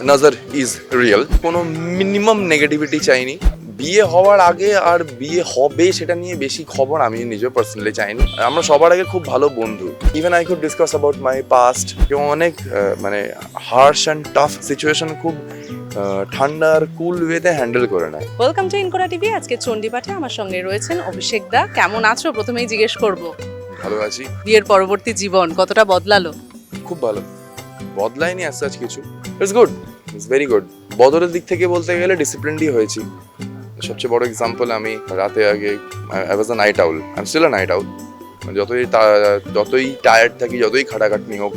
নজর is real কোনো minimum negativity চাইনি। বিয়ে হওয়ার আগে আর বিয়ে হবে সেটা নিয়ে বেশি খবর আমি নিজেও পার্সোনালি চাইনি। আমরা সবার আগে খুব ভালো বন্ধু। Even I could discuss about my past এবং অনেক মানে হার্শ অ্যান্ড টাফ সিচুয়েশন খুব আহ, ঠান্ডা আর কুল ওয়েতে হ্যান্ডেল করে নেয়। ওয়েলকাম টু ইনকোরা টিভি আজকে চণ্ডীপাঠে আমার সঙ্গে রয়েছেন অভিষেক দা। কেমন আছো? প্রথমেই জিজ্ঞেস করব। ভালো আছি। বিয়ের পরবর্তী জীবন কতটা বদলালো? খুব ভালো। বদলায়নি অ্যাজ সাচ কিছু। ইটস গুড ভেরি গুড বদলের দিক থেকে বলতে গেলে ডিসিপ্লিনডই হয়েছি। সবচেয়ে বড় এক্সাম্পল আমি রাতে আগে I was a night owl I am still a night owl যতই যতই টায়ার্ড থাকি, যতই খাটাখাটনি হোক,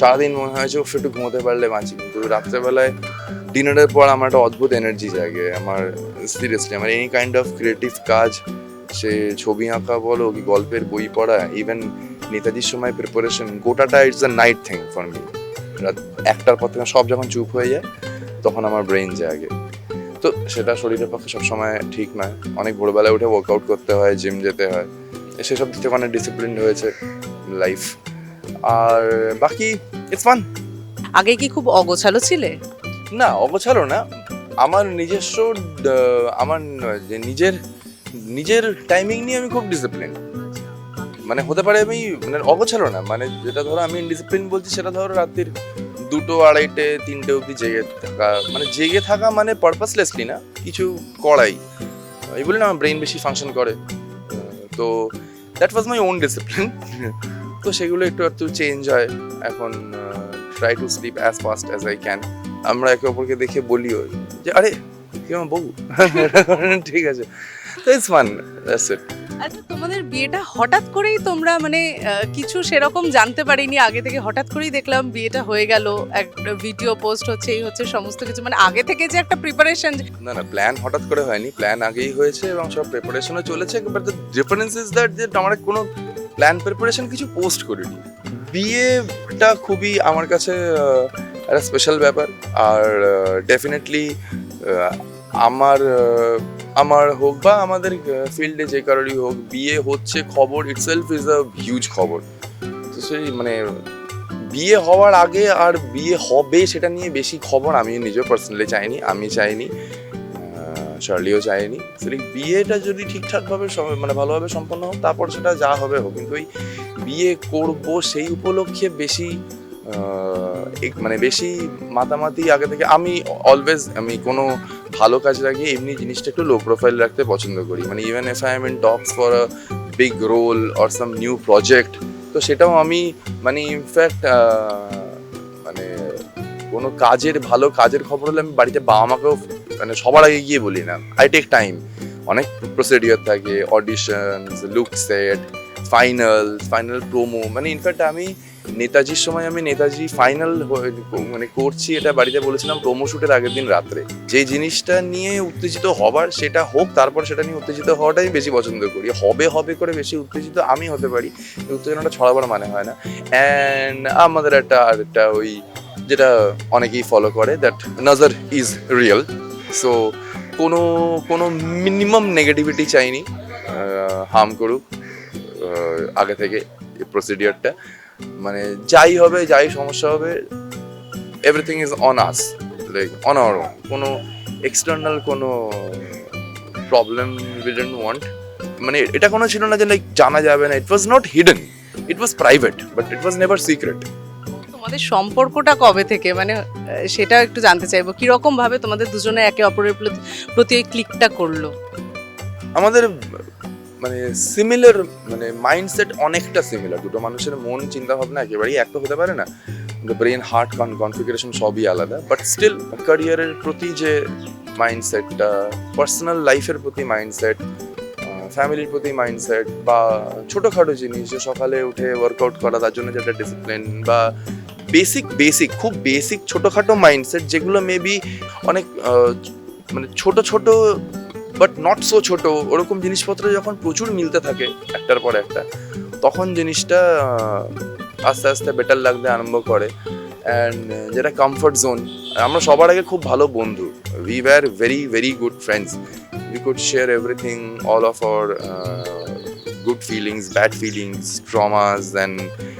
সারাদিন মনে হয় যে একটু ঘুমোতে পারলে বাঁচি। কিন্তু রাত্রেবেলায় ডিনারের পর আমার একটা অদ্ভুত এনার্জি জাগে। আমার সিরিয়াসলি আমার এনি কাইন্ড অফ ক্রিয়েটিভ কাজ, সে ছবি আঁকা বলো কি গল্পের বই পড়া ইভেন নেতাজির সময় preparation গোটাটা it's a night thing for me রাত একটার পর থেকে সব যখন চুপ হয়ে যায় তখন আমার ব্রেন জাগে। তো সেটা শরীরের পক্ষে সবসময় ঠিক নয় অনেক ভোরবেলায় উঠে ওয়ার্কআউট করতে হয় জিম যেতে হয়। সেসব দিক থেকে অনেক ডিসিপ্লিন হয়েছে লাইফ আর বাকি ইটস ফান আগে কি খুব অগোছালো ছিলে? না অগোছালো না। আমার নিজস্ব আমার নিজের নিজের টাইমিং নিয়ে আমি খুব ডিসিপ্লিন মানে হতে পারে আমি মানে অগোছালো না মানে যেটা ধরো আমি ডিসিপ্লিন বলছি সেটা ধরো রাত্রির দুটো, আড়াইটে, তিনটে অবধি জেগে থাকা মানে জেগে থাকা মানে পারপাসলেসলি না, কিছু করাই। এই বলি না, আমার ব্রেন বেশি ফাংশন করে। তো that was my own discipline তো সেগুলো একটু একটু চেঞ্জ হয়। এখন try to sleep as fast as I can আমরা একে অপরকে দেখে বলিও যে, আরে কি আমার বউ? ঠিক আছে। তো ইটস ফান দ্যাটস ইট আচ্ছা তোমাদের বিয়েটা হঠাৎ করেই তোমরা মানে কিছু সেরকম জানতে পারিনি আগে থেকে হঠাৎ করেই দেখলাম বিয়েটা হয়ে গেল এক ভিডিও পোস্ট হচ্ছে এই হচ্ছে সমস্ত কিছু মানে আগে থেকে যে একটা প্রিপারেশন না না প্ল্যান হঠাৎ করে হয়নি প্ল্যান আগেই হয়েছে এবং সব প্রিপারেশনও চলেছে but the difference is that যে আমরা কোনো প্ল্যান প্রিপারেশন কিছু পোস্ট করিনি। বিয়েটা খুবই আমার কাছে একটা স্পেশাল ব্যাপার আর ডেফিনেটলি আমার আমার হোক বা আমাদের ফিল্ডে যে কারোরই হোক, বিয়ে হচ্ছে খবর ইটসেলফ ইজ আ হিউজ খবর। তো সেই মানে বিয়ে হওয়ার আগে আর বিয়ে হবে সেটা নিয়ে বেশি খবর আমি নিজেও পার্সোনালি চাইনি, আমি চাইনি শার্লিও চাইনি। সেই বিয়েটা যদি ঠিকঠাকভাবে মানে ভালোভাবে সম্পন্ন হোক, তারপর সেটা যা হবে হোক। কিন্তু ওই বিয়ে করব সেই উপলক্ষে বেশি মানে বেশি মাতামাতি আগে থেকে আমি অলওয়েজ আমি কোনো ভালো কাজ লাগিয়ে এমনি জিনিসটা একটু লো প্রোফাইল রাখতে পছন্দ করি। মানে even if I am in talks for a big role or some new project তো সেটাও আমি মানে ইনফ্যাক্ট মানে কোনো কাজের ভালো কাজের খবর হলে আমি বাড়িতে বাবা মাকেও মানে সবার আগে গিয়ে বলি না। আই টেক টাইম অনেক প্রসিডিওর থাকে audition look set final final promo মানে ইনফ্যাক্ট আমি নেতাজির সময় আমি নেতাজি ফাইনাল মানে করছি, এটা বাড়িতে বলেছিলাম প্রোমো শুটের আগের দিন রাত্রে। যে জিনিসটা নিয়ে উত্তেজিত হবার সেটা হোক, তারপর সেটা নিয়ে উত্তেজিত হওয়াটাই বেশি পছন্দ করি। হবে হবে করে বেশি উত্তেজিত আমি হতে পারি উত্তেজনাটা ছড়াবার মানে হয় না। অ্যান্ড আমাদের একটা আর একটা ওই, যেটা অনেকেই ফলো করে দ্যাট নজর ইজ রিয়েল সো কোনো কোনো মিনিমাম নেগেটিভিটি চাইনি। হার্ম করুক আগে থেকে প্রসিডিওরটা মানে যাই হবে যাই সমস্যা হবে everything is on us like on our own কোনো এক্সটার্নাল কোনো প্রবলেম উই ডোন্ট ওয়ান্ট মানে এটা কোনো ছিল না যে লাইক জানা যাবে না। It was not hidden it was private but it was never secret তোমাদের সম্পর্কটা কবে থেকে? মানে সেটা একটু জানতে চাইব। কীরকম ভাবে তোমাদের দুজনে একে অপরের প্রতি ক্লিকটা করল? আমাদের মানে সিমিলার মানে মাইন্ডসেট অনেকটা সিমিলার দুটো মানুষের মন চিন্তা ভাবনা একেবারেই এক তো হতে পারে না। ব্রেন হার্ট কনফিগারেশন সবই আলাদা। বাট স্টিল ক্যারিয়ারের প্রতি যে মাইন্ডসেটটা পার্সোনাল লাইফের প্রতি মাইন্ডসেট ফ্যামিলির প্রতি মাইন্ডসেট বা ছোটোখাটো জিনিস, যে সকালে উঠে ওয়ার্কআউট করা, তার জন্য যেটা ডিসিপ্লিন বা বেসিক বেসিক খুব বেসিক ছোটোখাটো মাইন্ডসেট যেগুলো মেবি অনেক মানে ছোট ছোট বাট নট সো ছোট। ওরকম জিনিসপত্র যখন প্রচুর মিলতে থাকে একটার পর একটা, তখন জিনিসটা আস্তে আস্তে বেটার লাগতে আরম্ভ করে। অ্যান্ড যেটা কমফর্ট জোন আমরা সবার আগে খুব ভালো বন্ধু। We were very very good friends we could share everything all of our good feelings bad feelings traumas and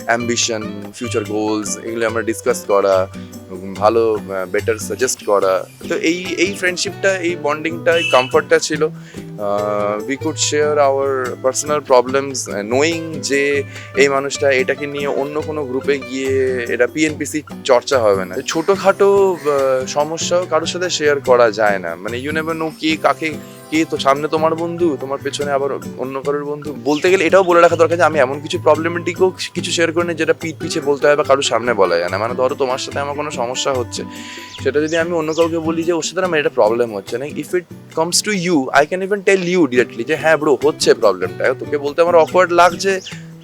ambition future goals এগুলো আমরা ডিসকাস করা। ভালো বেটার সাজেস্ট করা। তো এই এই ফ্রেন্ডশিপটা এই বন্ডিংটা এই কমফর্টটা ছিল we could share our personal problems knowing যে এই মানুষটা এটাকে নিয়ে অন্য কোনো গ্রুপে গিয়ে এটা পিএনপিসি চর্চা হবে না। ছোটোখাটো সমস্যাও কারোর সাথে শেয়ার করা যায় না। মানে ইউ নেভার নো কে কাকে কে? তো সামনে তোমার বন্ধু, তোমার পেছনে আবার অন্য কারোর বন্ধু। বলতে গেলে এটাও বলে রাখা দরকার যে, আমি এমন কিছু প্রবলেমেটিকও কিছু শেয়ার করি না যেটা পিঠ পিছে বলতে হয় বা কারোর সামনে বলা যায় না। মানে ধরো তোমার সাথে আমার কোনো সমস্যা হচ্ছে। সেটা যদি আমি অন্য কাউকে বলি যে, ওর সাথে আমার এটা প্রবলেম হচ্ছে। না if it comes to you I can even tell you directly যে হ্যাঁ ব্রো হচ্ছে প্রবলেমটা তোকে বলতে আমার অকওয়ার্ড লাগছে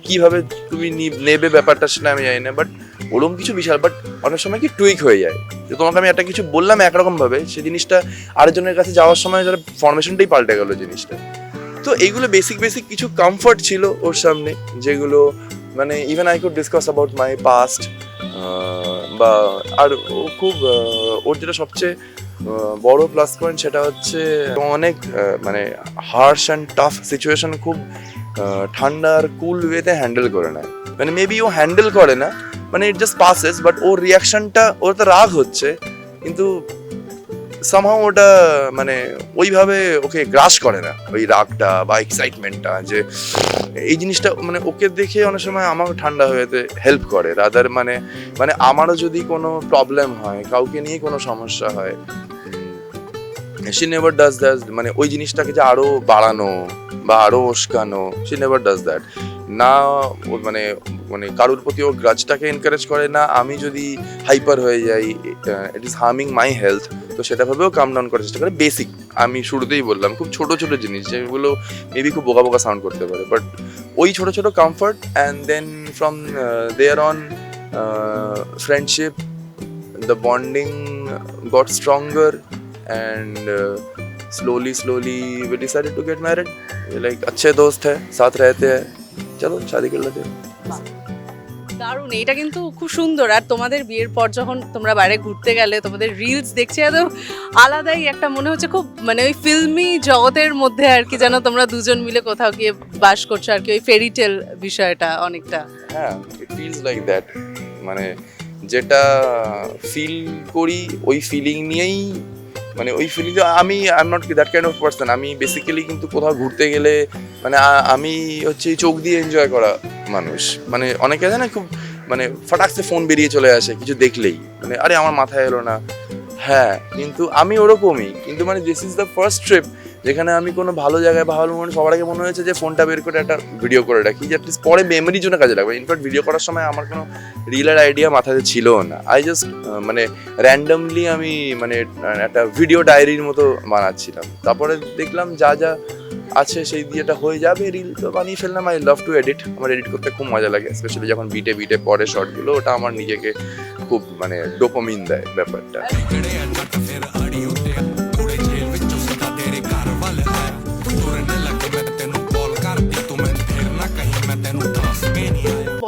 কীভাবে তুমি নেবে ব্যাপারটা সেটা আমি জানি না। বাট ওরকম কিছু বিশাল বাট অনেক সময় কি টুইক হয়ে যায়। যে তোমাকে আমি একটা কিছু বললাম একরকম ভাবে সেই জিনিসটা আরেকজনের কাছে যাওয়ার সময় যারা ফরমেশনটাই পাল্টে গেল জিনিসটা। তো এইগুলো বেসিক বেসিক কিছু কমফর্ট ছিল ওর সামনে, যেগুলো মানে even I could discuss about my past বা আর ও খুব ওর যেটা সবচেয়ে বড় প্লাস পয়েন্ট সেটা হচ্ছে অনেক মানে হার্শ অ্যান্ড টাফ সিচুয়েশন খুব ঠান্ডা আর কুল ওয়েতে হ্যান্ডেল করে নেয়। মানে মেবি ও হ্যান্ডেল করে না মানে ইট জাস্ট পাসেস বাট ওর রিয়াকশনটা ওর তো রাগ হচ্ছে, কিন্তু সামহাও ওটা মানে ওইভাবে ওকে গ্রাস করে না, ওই রাগটা বা এক্সাইটমেন্টটা যে এই জিনিসটা মানে ওকে দেখে অনেক সময় আমাকে ঠান্ডা হয়ে হেল্প করে রাদার মানে মানে আমারও যদি কোনো প্রবলেম হয়, কাউকে নিয়ে কোনো সমস্যা হয় সি নেভার ডাজ দ্যাট মানে ওই জিনিসটাকে যে আরও বাড়ানো বা আরও উস্কানো সি নেভার ডাজ দ্যাট না ও মানে মানে কারোর প্রতি ও গ্রাজটাকে এনকারেজ করে না আমি যদি হাইপার হয়ে যাই it is harming my health তো সেটা ভাবেও কাম ডাউন করার চেষ্টা করে বেসিক আমি শুরুতেই বললাম খুব ছোট ছোট জিনিস যেগুলো মেবি খুব বোকা বোকা সাউন্ড করতে পারে বাট ওই ছোট ছোট comfort and then from there on friendship the bonding got stronger and uh, slowly slowly we decided to get married We're like अच्छे दोस्त है साथ रहते हैं চলো চারিদিকে দারুণ এটা কিন্তু খুব সুন্দর। আর তোমাদের বিয়ের পর যখন তোমরা বাইরে ঘুরতে গেলে তোমাদের রিলস দেখছি একদম আলাদাই একটা মনে হচ্ছে খুব মানে ওই ফিল্মি জগতের মধ্যে আর কি যেন তোমরা দুজন মিলে কোথাও গিয়ে বাস করছ আর কি ওই ফেরিটেল বিষয়টা অনেকটা। হ্যাঁ ফিলস লাইক দ্যাট মানে যেটা ফিল করি ওই ফিলিং নিয়েই মানে ওই ফিলিং আমি I am not that kind of person আমি বেসিক্যালি কিন্তু কোথাও ঘুরতে গেলে মানে আমি হচ্ছে চোখ দিয়ে এনজয় করা মানুষ। মানে অনেকে আছে না খুব মানে ফটাকসে ফোন বেরিয়ে চলে আসে, কিছু দেখলেই। মানে আরে আমার মাথায় এলো না। হ্যাঁ কিন্তু আমি ওরকমই। কিন্তু মানে this is the first trip যেখানে আমি কোনো ভালো জায়গায় ভালো মনে সবার আগে মনে হয়েছে যে ফোনটা বের করে একটা ভিডিও করে রাখি, যে অ্যাটলিস্ট পরে মেমোরির জন্য কাজে লাগবে। ইনফ্যাক্ট ভিডিও করার সময় আমার কোনো রিলের আইডিয়া মাথাতে ছিল না। আই জাস্ট মানে র্যান্ডমলি আমি মানে একটা ভিডিও ডায়েরির মতো বানাচ্ছিলাম। তারপরে দেখলাম যা যা আছে সেই দিয়েটা হয়ে যাবে রিল তো বানিয়ে ফেললাম। আই লাভ টু এডিট আমার এডিট করতে খুব মজা লাগে স্পেশালি যখন বিটে বিটে পরে শর্টগুলো ওটা আমার নিজেকে খুব মানে ডোপামিন দেয় ব্যাপারটা।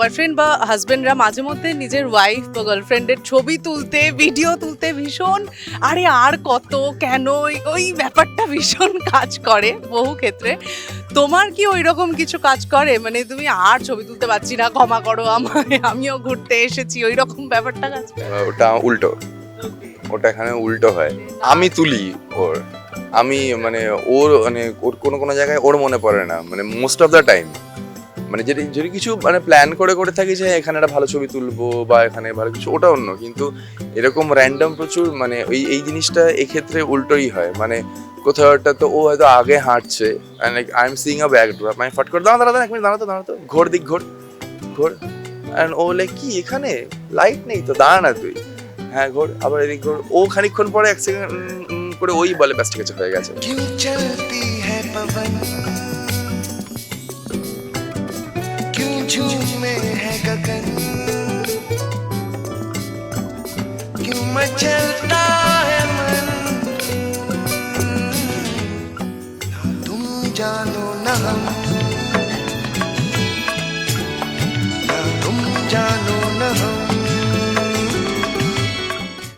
বয়ফ্রেন্ড বা হাজবেন্ডরা মাঝে মধ্যে নিজের ওয়াইফ বা গার্লফ্রেন্ডের ছবি তুলতে ভিডিও তুলতে ভীষণ, আরে আর কত, কেন? ওই- ব্যাপারটা ভীষণ কাজ করে বহু ক্ষেত্রে। তোমার কি ওই রকম কিছু কাজ করে? মানে তুমি আর ছবি তুলতে পারছি না, ক্ষমা করো আমায়, আমিও ঘুরতে এসেছি ওই রকম ব্যাপারটা কাজ করে? ওটা উল্টো। ওটা এখানে উল্টো হয়। আমি তুলি ওর। আমি মানে ওর মানে ওর কোনো কোনো জায়গায় ওর মনে পড়ে না। মানে মোস্ট অফ দ্য টাইম মানে যদি যদি কিছু মানে প্ল্যান করে করে থাকি যে এখানে একটা ভালো ছবি তুলবো বা এখানে ভালো কিছু, ওটা অন্য। কিন্তু এরকম র্যান্ডম প্রচুর মানে ওই, এই জিনিসটা এক্ষেত্রে উল্টোই হয়। মানে কোথাও একটা তো ও হয়তো আগে হাঁটছে I am seeing a backdrop আমি ফট করে দাঁড়া দাঁড়া এক মিনিট দাঁড়াতো দাঁড়াতো ঘোর দিক, ঘোর ঘোর। অ্যান্ড ও লাইক কি, এখানে? লাইট নেই তো, দাঁড়া না তুই। হ্যাঁ ঘোর, আবার এদিক, ঘোর। ও খানিকক্ষণ পরে এক সেকেন্ড করে ওই বলে ব্যাস, ঠিক আছে, হয়ে গেছে।